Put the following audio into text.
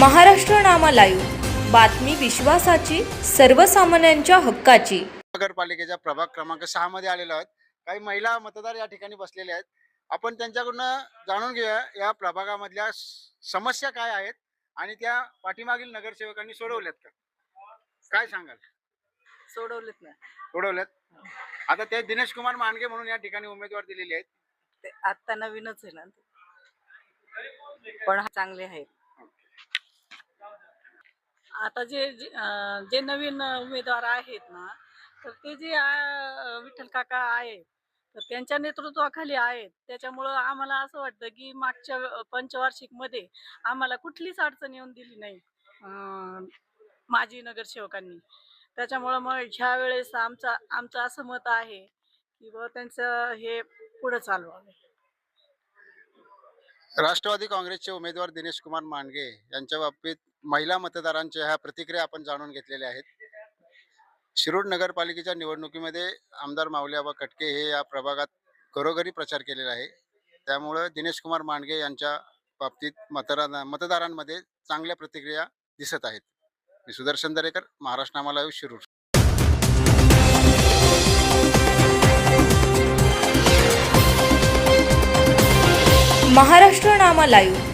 Maharashtra Nama live. बातमी विश्वासाची सर्वसामान्यांच्या हक्काची. नगरपालिकेच्या प्रभाग क्रमांक सहा मध्ये आलेलो आहोत. काही महिला मतदार या ठिकाणी बसलेले आहेत. आपण त्यांच्याकडून जाणून घेऊया या प्रभागामधल्या समस्या काय आहेत आणि त्या पाठीमागील नगरसेवकांनी सोडवल्यात का? काय सांगाल? सोडवलेत ना. सोडवल्यात? आता ते दिनेश कुमार मांडगे म्हणून या ठिकाणी उमेदवार दिलेले आहेत. ते आत्ता नवीनच आहे ना. पण हा चांगले आहेत. आता जे जे नवीन उमेदवार आहेत ना तर ते जे विठ्ठल काका आहेत तर त्यांच्या नेतृत्वाखाली आहेत. त्याच्यामुळं आम्हाला असं वाटतं की मागच्या अं, पंचवार्षिकमध्ये आम्हाला कुठलीच अडचण येऊन दिली नाही अं, माजी नगरसेवकांनी. त्याच्यामुळं मग ह्या वेळेस आमचा आमचं असं मत आहे की बुवा त्यांचं हे पुढं चालवावे. राष्ट्रवादी काँग्रेसचे उमेदवार दिनेश कुमार मांडगे यांच्या बाबतीत महिला मतदारांच्या ह्या प्रतिक्रिया आपण जाणून घेतलेल्या आहेत. शिरूर नगरपालिकेच्या निवडणुकीमध्ये आमदार मावल्याबा कटके हे या प्रभागात घरोघरी प्रचार केलेला आहे. त्यामुळं दिनेश कुमार मांडगे यांच्या बाबतीत मतदार मतदारांमध्ये चांगल्या प्रतिक्रिया दिसत आहेत. मी सुदर्शन दरेकर महाराष्ट्र नामाला लाईव्ह शिरूर. महाराष्ट्र नामा लाईव्ह.